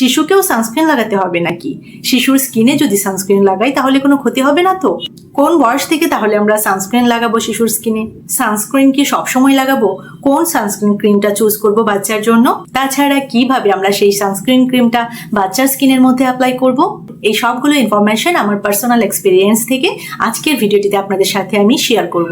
শিশুকেও sunscreen লাগাতে হবে নাকি? শিশুর স্কিনে যদি সানস্ক্রিন লাগাই তাহলে কোনো ক্ষতি হবে না তো? কোন বয়স থেকে তাহলে আমরা সানস্ক্রিন লাগাবো শিশুর স্কিনে সানস্ক্রিন কি সবসময় লাগাবো? কোন সানস্ক্রিন ক্রিমটা চুজ করব বাচ্চার জন্য? তাছাড়া কীভাবে আমরা সেই সানস্ক্রিন ক্রিমটা বাচ্চার স্কিনের মধ্যে অ্যাপ্লাই করব? এই সবগুলো ইনফরমেশন আমার পার্সোনাল এক্সপিরিয়েন্স থেকে আজকের ভিডিওটিতে আপনাদের সাথে আমি শেয়ার করব।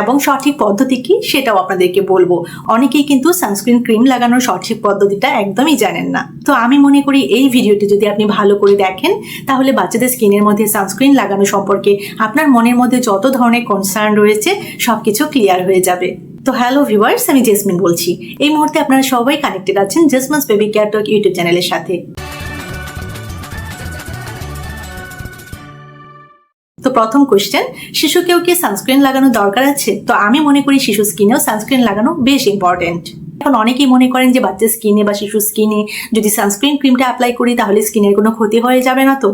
এবং সঠিক পদ্ধতি কি সেটাও আপনাদেরকে বলব। অনেকেই কিন্তু সানস্ক্রিন ক্রিম লাগানোর সঠিক পদ্ধতিটা একদমই জানেন না। তো আমি মনে করি এই ভিডিওটি যদি আপনি ভালো করে দেখেন, তাহলে বাচ্চাদের স্কিনের মধ্যে সানস্ক্রিন লাগানো সম্পর্কে আপনার মনের মধ্যে যত ধরনের কনসার্ন রয়েছে, সবকিছু ক্লিয়ার হয়ে যাবে। তো হ্যালো ভিউয়ার্স আমি জেসমিন বলছি। এই মুহূর্তে আপনারা সবাই কানেক্টেড আছেন জেসমাস বেবি কেয়ার টক ইউটিউব চ্যানেলের সাথে। তো প্রথম কোশ্চেন শিশুকেও কি সানস্ক্রিন লাগানো দরকার আছে? তো আমি মনে করি শিশু স্কিনেও সানস্ক্রিন লাগানো বেশ ইম্পর্টেন্ট এখন অনেকেই মনে করেন যে বাচ্চার স্কিনে বা শিশুর স্কিনে যদি সানস্ক্রিন ক্রিমটা অ্যাপ্লাই করি, তাহলে স্কিনের কোনো ক্ষতি হয়ে যাবে না তো?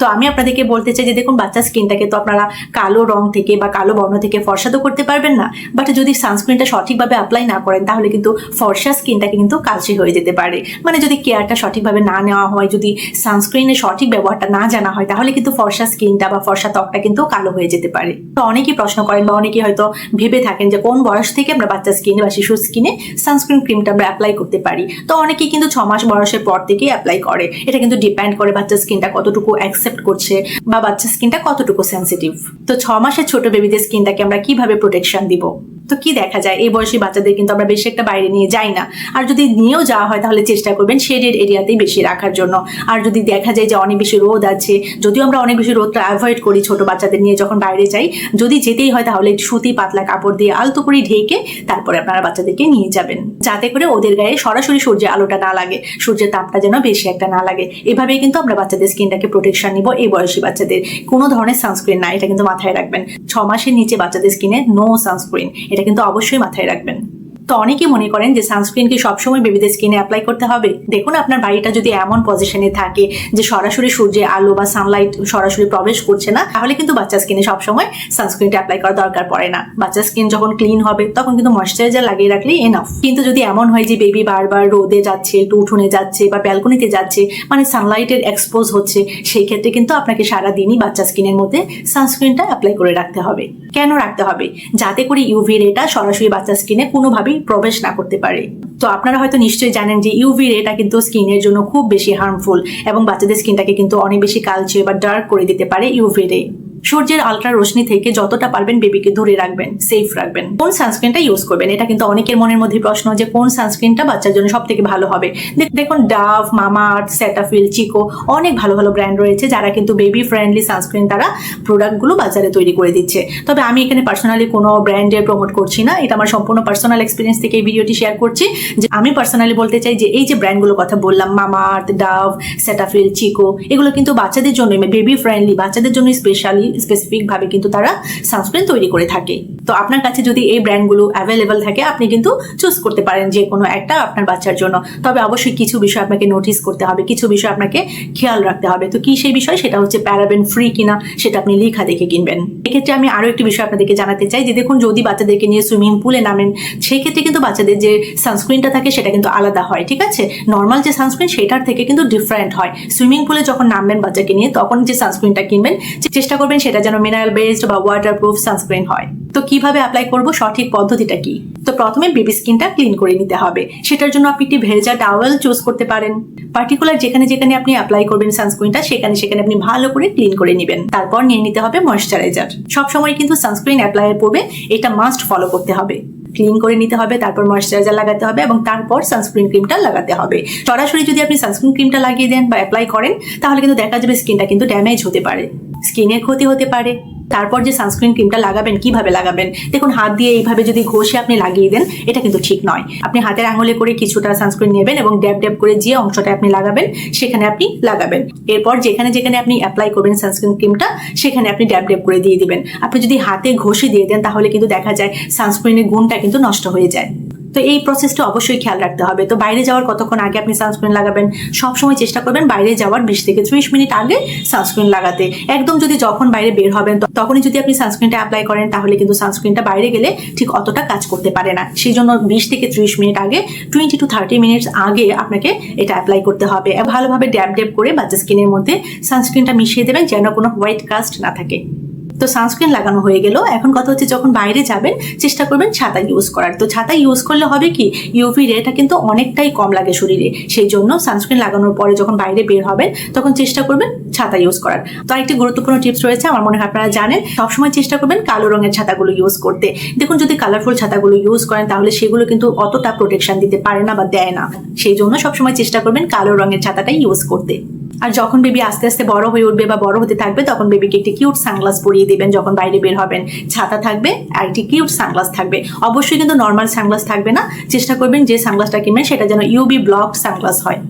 তো আমি আপনাদেরকে বলতে চাই যে দেখুন, বাচ্চার স্কিনটাকে তো আপনারা কালো রং থেকে বা কালো বর্ণ থেকে ফর্সা তো করতে পারবেন না। বাট যদি সানস্ক্রিনটা সঠিকভাবে অ্যাপ্লাই না করেন, তাহলে কিন্তু ফর্সা স্কিনটাকে কিন্তু কালচে হয়ে যেতে পারে। মানে যদি কেয়ারটা সঠিকভাবে না নেওয়া হয়, যদি সানস্ক্রিনের সঠিক ব্যবহারটা না জানা হয়, তাহলে কিন্তু ফর্সা স্কিনটা বা ফর্সা ত্বকটা কিন্তু কালো হয়ে যেতে পারে। তো অনেকেই প্রশ্ন করেন বা অনেকেই হয়তো ভেবে থাকেন যে কোন বয়স থেকে আমরা বাচ্চার স্কিনে বা শিশুর স্কিনে সানস্ক্রিন ক্রিমটা আমরা অ্যাপ্লাই করতে পারি। তো অনেকেই কিন্তু ছ মাস বয়সের পর থেকেই অ্যাপ্লাই করে। এটা কিন্তু ডিপেন্ড করে বাচ্চার স্কিনটা কতটুকু অ্যাকসেপ্ট করছে বা বাচ্চার স্কিনটা কতটুকু সেন্সিটিভ তো ছ মাসের ছোট বেবিদের স্কিনটাকে আমরা কীভাবে প্রোটেকশন দিব? তো কি দেখা যায়? এই বয়সী বাচ্চাদের কিন্তু আমরা বেশি একটা বাইরে নিয়ে যাই না। আর যদি নিয়েও যাওয়া হয় তাহলে চেষ্টা করবেন শেডেড এরিয়াতেই বেশি রাখার জন্য। আর যদি দেখা যায় যে অনেক বেশি রোদ আছে, যদিও আমরা অনেক বেশি রোদটা অ্যাভয়েড করি ছোট বাচ্চাদের নিয়ে যখন বাইরে যাই, যদি যেতেই হয় তাহলে সুতি পাতলা কাপড় দিয়ে আলতো করে ঢেকে তারপরে আপনারা বাচ্চাদেরকে নিয়ে যাবেন। যাতে করে ওদের গায়ে সরাসরি সূর্যের আলোটা না লাগে, সূর্যের তাপটা যেন বেশি একটা না লাগে। এভাবেই কিন্তু আমরা বাচ্চাদের স্কিনটাকে প্রোটেকশন নিব এই বয়সী বাচ্চাদের। কোনো ধরনের সানস্ক্রিন না, এটা কিন্তু মাথায় রাখবেন। ছ মাসের নিচে বাচ্চাদের স্কিনে নো সানস্ক্রিন এটা কিন্তু অবশ্যই মাথায় রাখবেন। তো অনেকে মনে করেন যে সানস্ক্রিন কি সবসময় বেবিদের স্কিনে অ্যাপ্লাই করতে হবে। দেখুন আপনার বাড়িটা যদি এমন পজিশনে থাকে যে সরাসরি সূর্যের আলো বা সানলাইট সরাসরি প্রবেশ করছে না, তাহলে কিন্তু বাচ্চার স্কিনে সবসময় সানস্ক্রিনটা অ্যাপ্লাই করার দরকার পড়ে না। বাচ্চার স্কিন যখন ক্লিন হবে, তখন কিন্তু ময়শ্চারাইজার লাগিয়ে রাখলেই এনাফ কিন্তু যদি এমন হয় যে বেবি বারবার রোদে যাচ্ছে, একটু উঠোনে যাচ্ছে বা ব্যালকনিতে যাচ্ছে মানে সানলাইটের এক্সপোজ হচ্ছে, সেই ক্ষেত্রে কিন্তু আপনাকে সারা দিনই বাচ্চা স্কিনের মধ্যে সানস্ক্রিনটা অ্যাপ্লাই করে রাখতে হবে। কেন রাখতে হবে? যাতে করে ইউভি রেটা সরাসরি বাচ্চা স্কিনে কোনোভাবেই প্রবেশ না করতে পারে। তো আপনারা হয়তো নিশ্চয়ই জানেন যে ইউভি রেটা কিন্তু স্কিনের জন্য খুব বেশি হার্মফুল এবং বাচ্চাদের স্কিনটাকে কিন্তু অনেক বেশি কালচে বা ডার্ক করে দিতে পারে ইউভি রে সূর্যের আলট্রা রোশনি থেকে যতটা পারবেন বেবিকে দূরে রাখবেন সেফ রাখবেন। কোন সানস্ক্রিনটা ইউজ করবেন? এটা কিন্তু অনেকের মনের মধ্যে প্রশ্ন যে কোন সানস্ক্রিনটা বাচ্চার জন্য সব থেকে ভালো হবে? দেখুন ডাভ মামা আর্থ সেটাফিল চিকো অনেক ভালো ভালো ব্র্যান্ড রয়েছে যারা কিন্তু বেবি ফ্রেন্ডলি সানস্ক্রিন তারা প্রোডাক্টগুলো বাজারে তৈরি করে দিচ্ছে। তবে আমি এখানে পার্সোনালি কোনো ব্র্যান্ডের প্রমোট করছি না। এটা আমার সম্পূর্ণ পার্সোনাল এক্সপিরিয়েন্স থেকে এই ভিডিওটি শেয়ার করছি। যে আমি পার্সোনালি বলতে চাই যে এই যে ব্র্যান্ডগুলো কথা বললাম মামা আর্থ ডাভ সেটাফিল চিকো এগুলো কিন্তু বাচ্চাদের জন্য বেবি ফ্রেন্ডলি বাচ্চাদের জন্য স্পেশালি স্পেসিফিক ভাবে কিন্তু তারা সানস্ক্রিন তৈরি করে থাকে। তো আপনার কাছে যদি এই ব্র্যান্ডগুলো অ্যাভেলেবল থাকে, আপনি কিন্তু চুজ করতে পারেন যে কোনো একটা আপনার বাচ্চার জন্য। তবে অবশ্যই কিছু বিষয় আপনাকে নোটিস করতে হবে, কিছু বিষয় আপনাকে খেয়াল রাখতে হবে। তো কি সেই বিষয়? সেটা হচ্ছে প্যারাবেন ফ্রি কিনা, সেটা আপনি লেখা দেখে কিনবেন। এক্ষেত্রে আমি আরও একটি বিষয় আপনাদেরকে জানাতে চাই যে, দেখুন, যদি বাচ্চাদেরকে নিয়ে সুইমিং পুলে নামেন, সেক্ষেত্রে কিন্তু বাচ্চাদের যে সানস্ক্রিনটা থাকে, সেটা কিন্তু আলাদা হয়, ঠিক আছে? নর্মাল যে সানস্ক্রিন সেটার থেকে কিন্তু ডিফারেন্ট হয়। সুইমিং পুলে যখন নামবেন বাচ্চাকে নিয়ে, তখন যে সানস্ক্রিনটা কিনবেন চেষ্টা করবেন সেটা যেন মিনারেল বেসড বা ওয়াটার প্রুফ সানস্ক্রিন হয়। তো কীভাবে অ্যাপ্লাই করব, সঠিক পদ্ধতিটা কি? তো প্রথমে বেবি স্কিনটা ক্লিন করে নিতে হবে। সেটার জন্য আপনি একটি ভেজা টাওয়েল চুজ করতে পারেন। পার্টিকুলার যেখানে যেখানে আপনি অ্যাপ্লাই করবেন সানস্ক্রিনটা সেখানে সেখানে আপনি ভালো করে ক্লিন করে নেবেন। তারপর নিয়ে নিতে হবে ময়শ্চারাইজার সবসময় কিন্তু সানস্ক্রিন অ্যাপ্লাইয়ের পূর্বে এটা মাস্ট ফলো করতে হবে। ক্লিন করে নিতে হবে, তারপর ময়শ্চারাইজার লাগাতে হবে এবং তারপর সানস্ক্রিন ক্রিমটা লাগাতে হবে। সরাসরি যদি আপনি সানস্ক্রিন ক্রিমটা লাগিয়ে দেন বা অ্যাপ্লাই করেন, তাহলে কিন্তু দেখা যাবে স্কিনটা কিন্তু ড্যামেজ হতে পারে। স্কিনের ক্ষতি হতে পারে। তারপর যে সানস্ক্রিন ক্রিমটা লাগাবেন, কীভাবে লাগাবেন? দেখুন, হাত দিয়ে এইভাবে যদি ঘষে আপনি লাগিয়ে দেন, এটা কিন্তু ঠিক নয়। আপনি হাতের আঙুলে করে কিছুটা সানস্ক্রিন নেবেন এবং ড্যাব ড্যাব করে যে অংশটা আপনি লাগাবেন, সেখানে আপনি লাগাবেন। এরপর যেখানে যেখানে আপনি অ্যাপ্লাই করবেন সানস্ক্রিন ক্রিমটা সেখানে আপনি ড্যাব ড্যাব করে দিয়ে দিবেন। আপনি যদি হাতে ঘষে দিয়ে দেন, তাহলে কিন্তু দেখা যায় সানস্ক্রিনের গুণটা কিন্তু নষ্ট হয়ে যায়। তো এই প্রসেসটা অবশ্যই খেয়াল রাখতে হবে। তো বাইরে যাওয়ার কতক্ষণ আগে আপনি সানস্ক্রিন লাগাবেন? সবসময় চেষ্টা করবেন বাইরে যাওয়ার বিশ থেকে ত্রিশ মিনিট আগে সানস্ক্রিন লাগাতে। একদম যদি যখন বাইরে বের হবেন তখনই যদি আপনি সানস্ক্রিনটা অ্যাপ্লাই করেন, তাহলে কিন্তু সানস্ক্রিনটা বাইরে গেলে ঠিক অতটা কাজ করতে পারে না। সেই জন্য বিশ থেকে ত্রিশ মিনিট আগে টোয়েন্টি টু থার্টি মিনিটস আগে আপনাকে এটা অ্যাপ্লাই করতে হবে। ভালোভাবে ড্যাব ড্যাব করে বাচ্চা স্কিনের মধ্যে সানস্ক্রিনটা মিশিয়ে দেবেন, যেন কোনো হোয়াইট কাস্ট না থাকে। তো সানস্ক্রিন লাগানো হয়ে গেল। এখন কথা হচ্ছে যখন বাইরে যাবেন, চেষ্টা করবেন ছাতা ইউজ করার। তো ছাতা ইউজ করলে হবে কি? ইউভি রেটা কিন্তু অনেকটাই কম লাগে শরীরে। সেই জন্য সানস্ক্রিন লাগানোর পরে যখন বাইরে বের হবেন, তখন চেষ্টা করবেন ছাতা ইউজ করার। তো আরেকটি গুরুত্বপূর্ণ টিপস রয়েছে, আমার মনে হয় আপনারা জানেন। সবসময় চেষ্টা করবেন কালো রঙের ছাতাগুলো ইউজ করতে। দেখুন, যদি কালারফুল ছাতাগুলো ইউজ করেন, তাহলে সেগুলো কিন্তু অতটা প্রোটেকশন দিতে পারে না বা দেয় না। সেই জন্য সবসময় চেষ্টা করবেন কালো রঙের ছাতাটাই ইউজ করতে। আর যখন বেবি আস্তে আস্তে বড় হয়ে উঠবে বা বড় হতে থাকবে, তখন বেবিকে একটি কিউট সানগ্লাস পরিয়ে দেবেন যখন বাইরে বের হবেন। ছাতা থাকবে, আর একটি কিউট সানগ্লাস থাকবে। অবশ্যই কিন্তু নর্মাল সানগ্লাস থাকবে না। চেষ্টা করবেন যে সানগ্লাসটা কিনবেন, সেটা যেন ইউবি ব্লক সানগ্লাস হয়।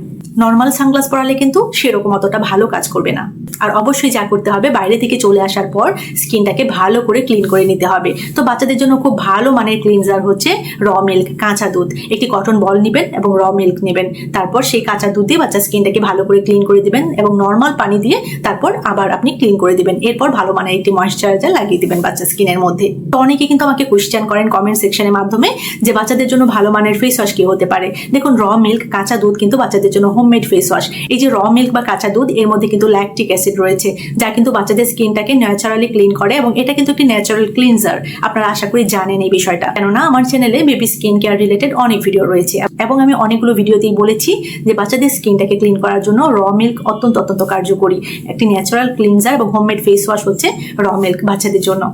নর্মাল সানগ্লাস পরালে কিন্তু সেরকম অতটা ভালো কাজ করবে না। আর অবশ্যই যা করতে হবে, বাইরে থেকে চলে আসার পর স্কিনটাকে ভালো করে ক্লিন করে নিতে হবে। তো বাচ্চাদের জন্য খুব ভালো মানের ক্লিনজার হচ্ছে র মিল্ক কাঁচা দুধ। একটি কটন বল নেবেন এবং র মিল্ক নেবেন। তারপর সেই কাঁচা দুধ দিয়ে বাচ্চার স্কিনটাকে ভালো করে ক্লিন করে দিবেন এবং নর্মাল পানি দিয়ে তারপর আবার আপনি ক্লিন করে দিবেন। এরপর ভালো মানের একটি ময়শ্চারাইজার লাগিয়ে দিবেন বাচ্চার স্কিনের মধ্যে। তো অনেকে কিন্তু আমাকে কোয়েশ্চেন করেন কমেন্ট সেকশনের মাধ্যমে যে বাচ্চাদের জন্য ভালো মানের ফেস ওয়াশ কি হতে পারে? দেখুন র মিল্ক কাঁচা দুধ কিন্তু বাচ্চাদের জন্য হোমমেড ফেস ওয়াশ এই যে র মিল্ক বা কাঁচা দুধ, এর মধ্যে কিন্তু ল্যাকটিক অ্যাসিড রয়েছে, যা কিন্তু বাচ্চাদের স্কিনটাকে ন্যাচারালি ক্লিন করে এবং এটা কিন্তু একটি ন্যাচারাল ক্লিনজার আপনারা আশা করি জানেন এই বিষয়টা। কেননা আমার চ্যানেলে বেবি স্কিন কেয়ার রিলেটেড অনেক ভিডিও রয়েছে। এবং আমি অনেকগুলো ভিডিওতেই বলেছি যে বাচ্চাদের স্কিনটাকে ক্লিন করার জন্য র মিল্ক অত্যন্ত অত্যন্ত কার্যকরী। একটি ন্যাচারাল ক্লিনজার এবং হোমমেড ফেস ওয়াশ হচ্ছে র মিল্ক বাচ্চাদের জন্য।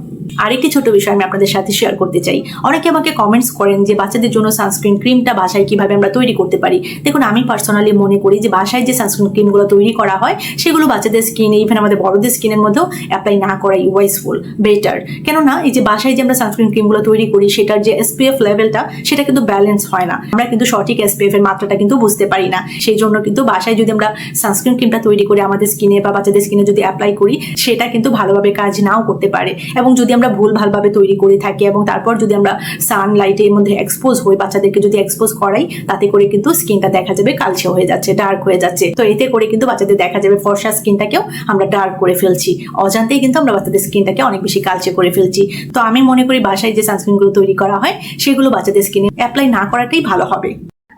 আরেকটি ছোট বিষয় আমি আপনাদের সাথে শেয়ার করতে চাই। অনেকে আমাকে কমেন্টস করেন যে বাচ্চাদের জন্য সানস্ক্রিন ক্রিমটা বাসায় কীভাবে আমরা তৈরি করতে পারি। দেখুন, আমি পার্সোনালি মনে করি যে বাসায় যে সানস্ক্রিন ক্রিমগুলো তৈরি করা হয়, সেগুলো বাচ্চাদের স্কিনে ইভেন আমাদের বড়দের স্কিনের মধ্যেও অ্যাপ্লাই না করাই ওয়াইসফুল বেটার কেননা, এই যে বাসায় যে আমরা সানস্ক্রিন ক্রিমগুলো তৈরি করি, সেটার যে এসপিএফ লেভেলটা সেটা কিন্তু ব্যালেন্স হয় না। আমরা কিন্তু সঠিক এসপিএফ এর মাত্রাটা কিন্তু বুঝতে পারি না। সেই জন্য কিন্তু বাসায় যদি আমরা সানস্ক্রিন ক্রিমটা তৈরি করে আমাদের স্কিনে বা বাচ্চাদের স্কিনে যদি অ্যাপ্লাই করি, সেটা কিন্তু ভালোভাবে কাজ নাও করতে পারে। এবং যদি আমরা ভুল ভালভাবে তৈরি করে থাকি এবং তারপর যদি আমরা সানলাইটের মধ্যে এক্সপোজ হই, বাচ্চাদেরকে যদি এক্সপোজ করাই, তাতে করে কিন্তু স্কিনটা দেখা যাবে কালচে হয়ে যাচ্ছে ডার্ক হয়ে যাচ্ছে। তো এতে করে কিন্তু বাচ্চাদের দেখা যাবে ফর্সা স্কিনটাকেও আমরা ডার্ক করে ফেলছি। অজান্তেই কিন্তু আমরা বাচ্চাদের স্কিনটাকে অনেক বেশি কালচে করে ফেলছি। তো আমি মনে করি বাসায় যে সানস্ক্রিনগুলো তৈরি করা হয়, সেগুলো বাচ্চাদের স্কিনে অ্যাপ্লাই না করাটাই ভালো হবে।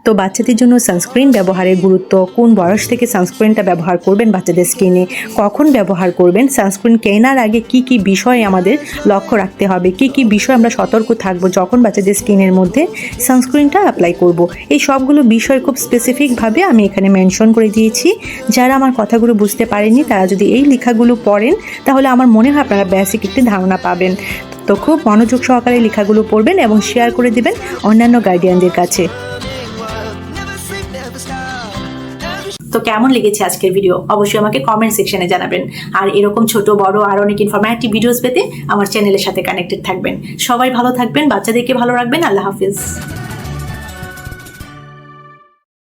তো বাচ্চাদের জন্য সানস্ক্রিন ব্যবহারের গুরুত্ব, কোন বয়স থেকে সানস্ক্রিনটা ব্যবহার করবেন বাচ্চাদের স্কিনে কখন ব্যবহার করবেন সানস্ক্রিন কেনার আগে কি কি বিষয়ে আমাদের লক্ষ্য রাখতে হবে, কি কি বিষয় আমরা সতর্ক থাকব যখন বাচ্চাদের স্কিনের মধ্যে সানস্ক্রিনটা অ্যাপ্লাই করব, এই সবগুলো বিষয় খুব স্পেসিফিকভাবে আমি এখানে মেনশন করে দিয়েছি। যারা আমার কথাগুলো বুঝতে পারেনি তারা যদি এই লেখাগুলো পড়েন, তাহলে আমার মনে হয় আপনারা বেসিক একটি ধারণা পাবেন। তো খুব মনোযোগ সহকারে লেখাগুলো পড়বেন এবং শেয়ার করে দেবেন অন্যান্য গার্ডিয়ানদের কাছে। তো কেমন লেগেছে আজকের ভিডিও অবশ্যই আমাকে কমেন্ট সেকশনে জানাবেন। আর এরকম ছোট, বড়, আর অনেক ইনফরমেটিভ ভিডিওস পেতে আমার চ্যানেলের সাথে কানেক্টেড থাকবেন। সবাই ভালো থাকবেন, বাচ্চাদেরকে ভালো রাখবেন, আল্লাহ হাফিজ।